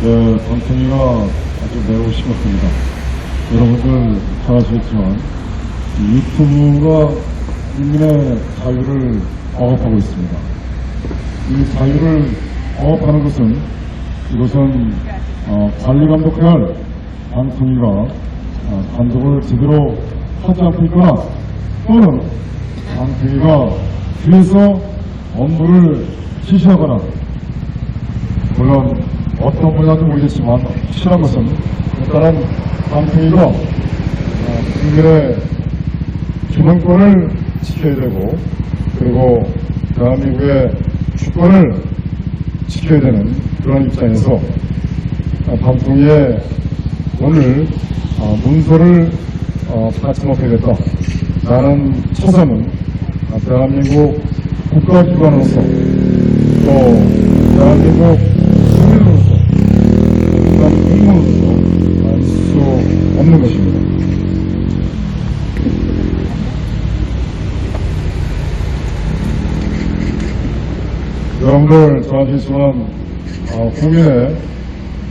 그 방통위가 아주 매우 심각합니다. 여러분들 잘 아시겠지만 이 유튜브가 국민의 자유를 억압하고 있습니다. 이 자유를 억압하는 것은 이것은 어, 관리 감독해야 할 방통위가 어, 감독을 제대로 하지 않고 있거나 또는 방통위가 뒤에서 업무를 지시하거나 물론 어떤 분야도 모르겠지만 확실한 것은 일단은 방통위가 어, 국민의 기본권을 지켜야 되고 그리고 대한민국의 주권을 지켜야 되는 그런 입장에서 어, 방통위에 오늘 어, 문서를 어, 같이 먹게 됐다라는 처사는 어, 대한민국 국가기관으로서 또 대한민국 국민으로서 국가 공무원으로서 알 수 없는 것입니다. 여러분들 잘 아시지만 어, 국민의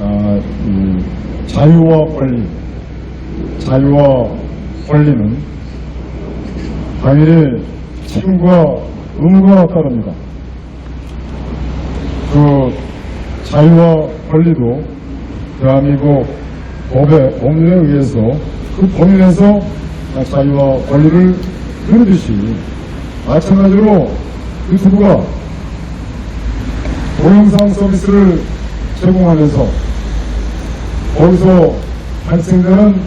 어, 이 자유와 권리, 자유와 권리는 당연히 책임과 의무가 따릅니다. 그 자유와 권리도 대한민국 법의 법률에 의해서 그 법률에서 자유와 권리를 누리듯이 마찬가지로 유튜브가 동영상 서비스를 제공하면서 거기서 발생되는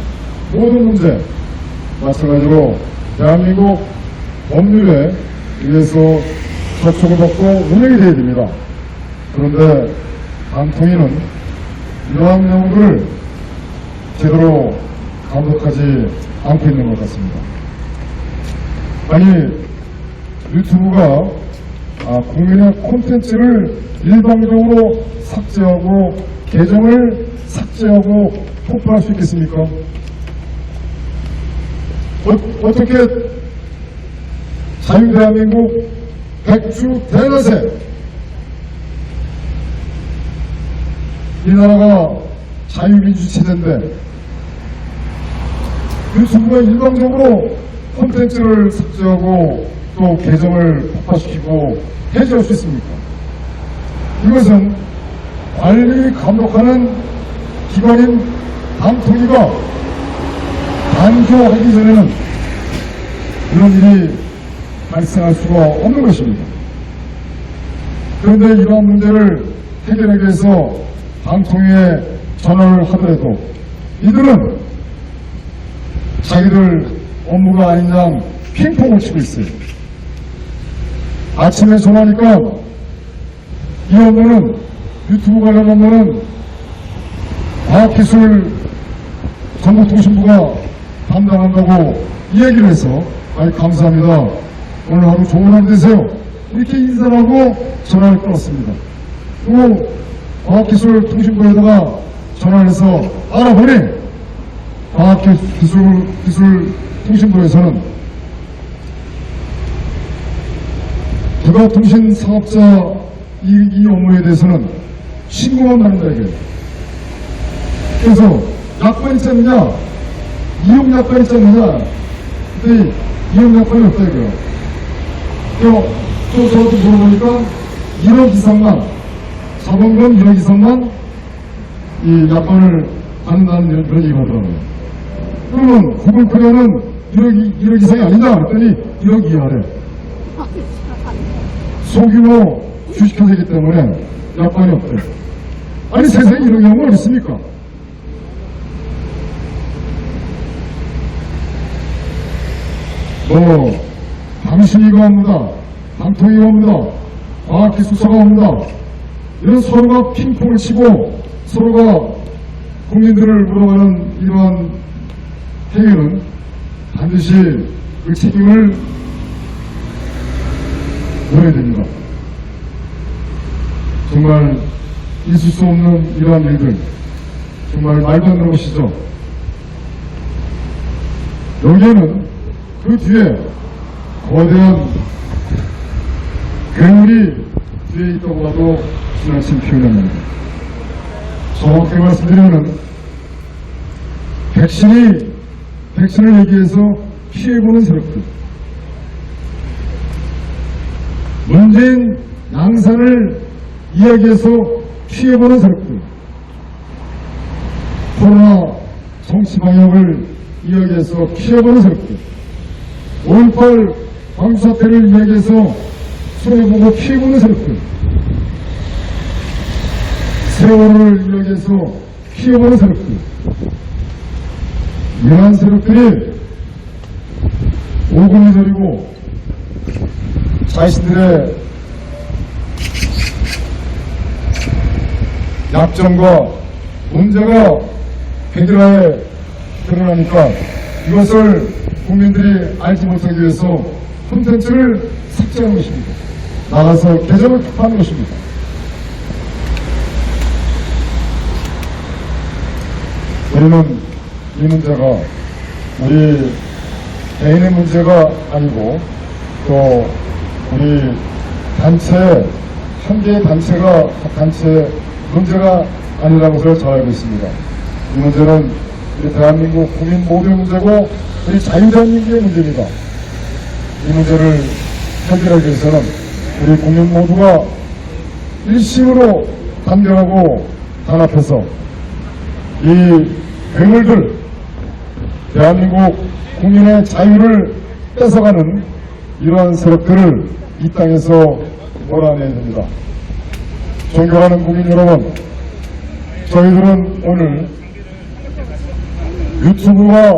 모든 문제 마찬가지로 대한민국 법률에 의해서 저촉을 받고 운영이 되어야 됩니다. 그런데 방통위는 이러한 내용들을 제대로 감독하지 않고 있는 것 같습니다. 아니 유튜브가 아, 국민의 콘텐츠를 일방적으로 삭제하고 계정을 삭제하고 폭발할 수 있겠습니까? 어, 떻게 자유대한민국 백주 대낮에 이 나라가 자유민주 체제인데 유튜브가 일방적으로 콘텐츠를 삭제하고 또 계정을 폭파시키고 해제할 수 있습니까? 이것은 관리 감독하는 기관인 방통위가 반조하기 전에는 이런 일이 발생할 수가 없는 것입니다. 그런데 이러한 문제를 해결하기 위해서 방통위에 전화를 하더라도 이들은 자기들 업무가 아닌 양 핑퐁을 치고 있어요. 아침에 전화하니까 이 업무는 유튜브 관련 업무는 과학기술 정보통신부가 담당한다고 이 얘기를 해서 아이 감사합니다. 오늘 하루 좋은 하루 되세요. 이렇게 인사를 하고 전화를 끊었습니다. 그리고 과학기술통신부에다가 전화를 해서 알아보니 과학기술 기술 통신부에서는 부가통신 사업자 이, 이 업무에 대해서는 신고만 이게. 그래서 약관 있지 않느냐? 이용 약관 있지 않느냐? 근데 이용 약관이 없다 이거요. 또, 또 저한테 물어보니까 1억 이상만, 자본금 1억 이상만 이 약관을 받는다는 이런 얘기가 하더라고요. 그러면 구글 코리아는 1억, 1억 이상이 아니다 그랬더니 1억 이하래. 소규모 주식회사이기 때문에 약관이 없대요. 아니 세상에 이런 경우가 어디 있습니까? 뭐 당신이가 옵니다. 방통위가 옵니다. 과학기술사가 옵니다. 이런 서로가 핑퐁을 치고 서로가 국민들을 물어가는 이러한 행위는 반드시 그 책임을 물어야 됩니다. 정말 있을 수 없는 이러한 일들 정말 말도 안 되는 것이죠. 여기에는 그 뒤에 거대한 괴물이 뒤에 있다고 봐도 지나친 표현이 아닙니다. 정확하게 말씀드리면 백신이 백신을 얘기해서 피해보는 세력들. 문재인 양산을 이야기해서 피해보는 세력들. 코로나 정치 방역을 이야기해서 피해보는 세력들. 5.18 광주사태를 이야기해서 손해보고 피해보는 세력들. 세월을 이야기해서 피해보는 세력들 이러한 세력들이 오금이 저리고 자신들의 약점과 문제가 해결하에 드러나니까 이것을 국민들이 알지 못하기 위해서 콘텐츠를 삭제하는 것입니다. 나가서 개정을 하는 것입니다. 우리는 이 문제가 우리 개인의 문제가 아니고 또 우리 단체 한 개의 단체가 단체 문제가 아니라는 것을 잘 알고 있습니다. 이 문제는 우리 대한민국 국민 모두의 문제고 우리 자유대한민국의 문제입니다. 이 문제를 해결하기 위해서는 우리 국민 모두가 일심으로 단결하고 단합해서 이 괴물들, 대한민국 국민의 자유를 뺏어가는 이러한 세력들을 이 땅에서 몰아내야 됩니다. 존경하는 국민 여러분, 저희들은 오늘 유튜브와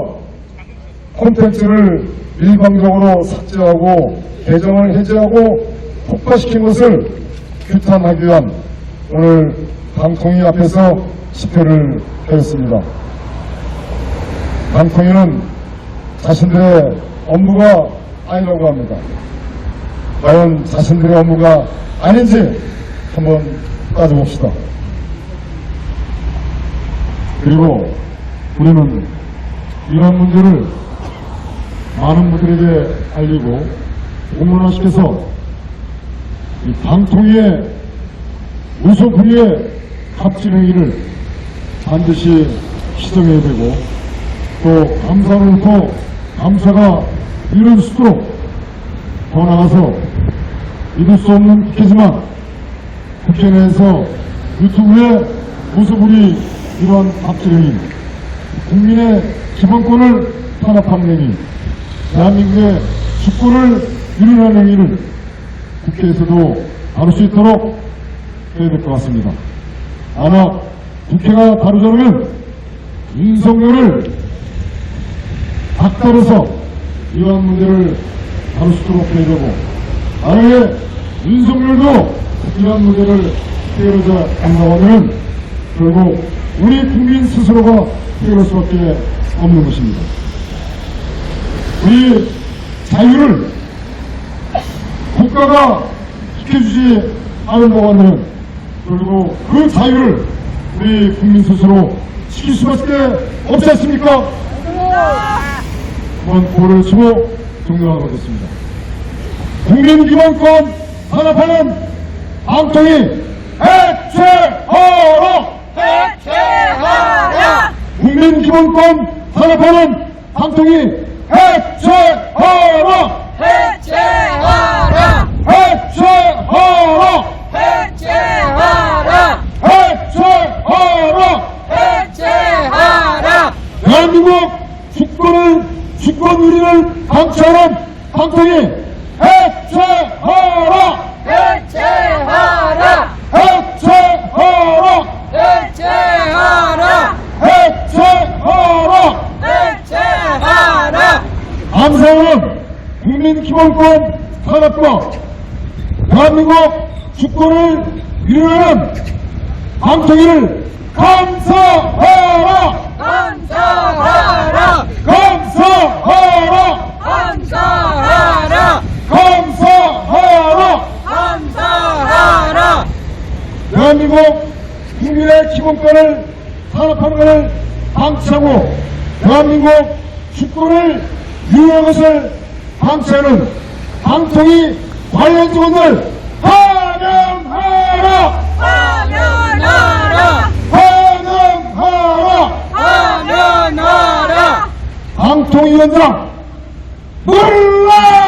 콘텐츠를 일방적으로 삭제하고 계정을 해제하고 폭파시킨 것을 규탄하기 위한 오늘 방통위 앞에서 집회를 하였습니다. 방통위는 자신들의 업무가 아니라고 합니다. 과연 자신들의 업무가 아닌지 한번 따져봅시다. 그리고 우리는 이런 문제를 많은 분들에게 알리고 공론화시켜서 이 방통위의 우소부리의 갑질행위를 반드시 시정해야 되고 또 감사로부터 감사가 이룰 수 있도록 더 나아가서 믿을 수 없는 국회지만 국회 내에서 유튜브에 무소불이 이러한 갑질행위 국민의 기본권을 탄압하는 행위 대한민국의 주권을 유린하는 행위를 국회에서도 다룰 수 있도록 해야 될 것 같습니다. 아마 국회가 다루지 않으면 윤석열을 닥달해서 이러한 문제를 다룰 수 있도록 해야 되고 만약에 윤석열도 이러한 문제를 해결하지 않는다면 결국 우리 국민 스스로가 해결할 수밖에 없는 것입니다. 우리 자유를 국가가 지켜주지 않은 동안은 그리고 그 자유를 우리 국민 스스로 지킬 수밖에 없지 않습니까? 한번 고를 치고 종료하도록 하겠습니다. 국민기본권 탄압하는 방통위 해체하라! 해체하라! 국민기본권 탄압하는 방통위 해체하라! 해체하라! 해체하라! 해체하라! 해체하라! 해체하라! 대한민국 주권 우리를 방치하는 방통위 해체하라! 해체하라! 해체하라! 해체하라! 해체하라! 해체하라! 감사원은 국민 기본권 탄압과 대한민국 주권을 방통위를 감사하라! 감사하라! 감사하라! 대한민국 국민의 기본권을 탄압하는 것을 방치하고 대한민국 주권을 유효한 것을 방치하는 방통위 관련 직원들 파면하라! 파면하라! 파면하라! 파면하라! 방통위원장 물라!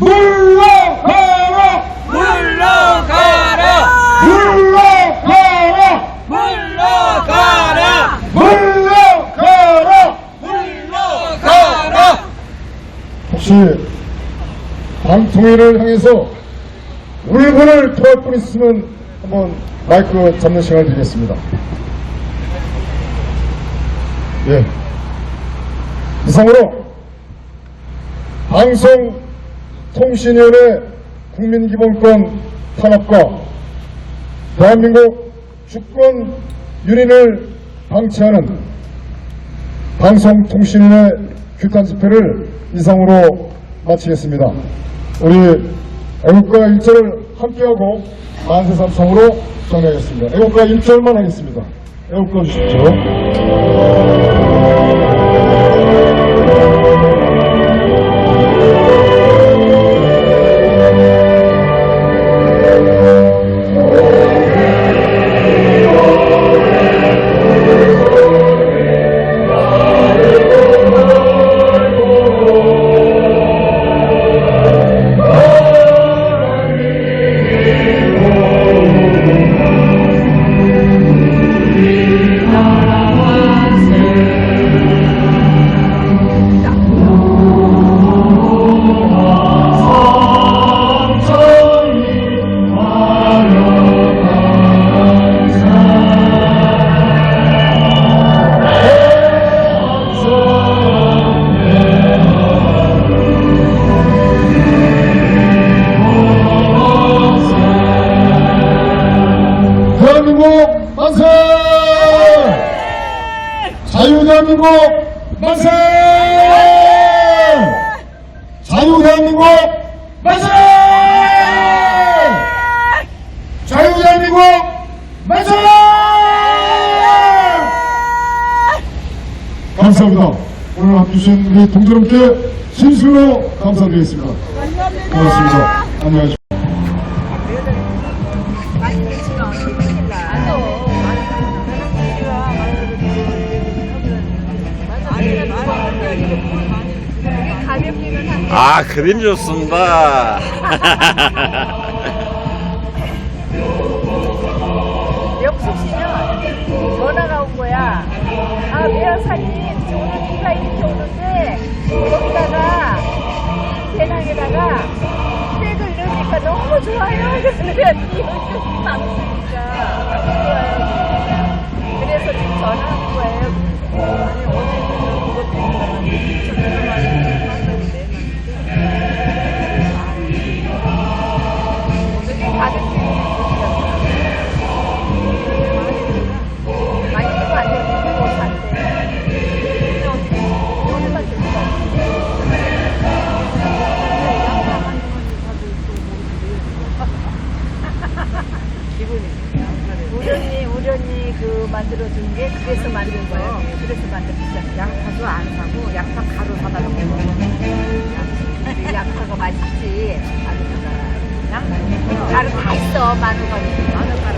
물러가라! 물러가라! 물러가라! 물러가라! 물러가라! 물러가라! 혹시 방통위를 향해서 울분을 토할 분 있으면 한번 마이크 잡는 시간을 드리겠습니다. 예. 이상으로 방송 통신위원회 국민기본권 탄압과 대한민국 주권 윤리를 방치하는 방송통신위원회 규탄 집회를 이상으로 마치겠습니다. 우리 애국가 일절을 함께하고 만세삼성으로 정리하겠습니다. 애국가 1절만 하겠습니다. 애국가 주십시오. 자유대한민국 만세! 자유대한민국 만세! 자유대한민국 만세! 감사합니다. 오늘 함께 주신 우리 동지님께 진심으로 감사드리겠습니다. 고맙습니다. 안녕하십시오. 아, 그림 좋습니다. 역숙 씨는 전화가 온 거야. 아, 매형사님, 오늘 비가 이렇게 오는데, 거기다가, 배낭에다가, 백을 넣으니까 너무 좋아요. 방송이니까. 좋아요. 그래서 지금 전화한 거예요. 아니, 있어 마늘 가루 마늘 가루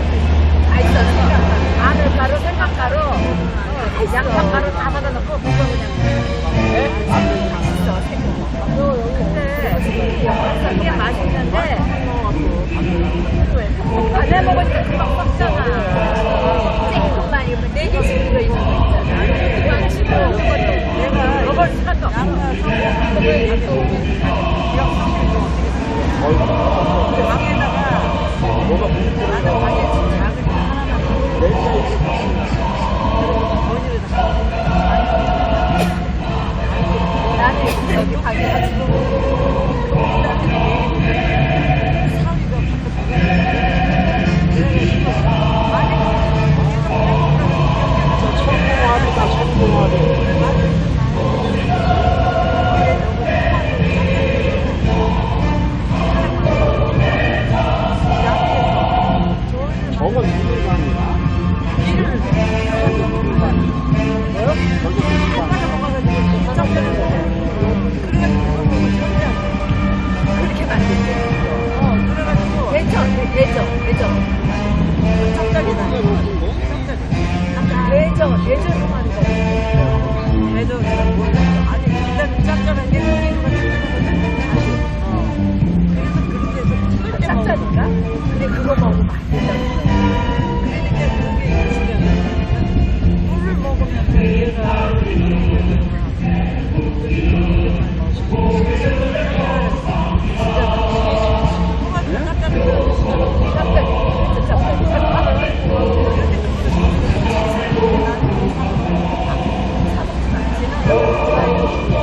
다 있어 생강가루 마늘 가루 생강가루 어, 양파 가루 다 받아 놓고 그거 그냥 다 있어 생강가루 근데 이게 맛있는데 안해 먹으니까 금방 썩잖아. 생크만 이거 네 개씩 들어 있는 거 있잖아. 그거 치고 내가 뭐가 나는 사실 작은 하나만 머리를 나는 짭짤인가? 근데 그거 먹으면. 그러니까 얘가 그걸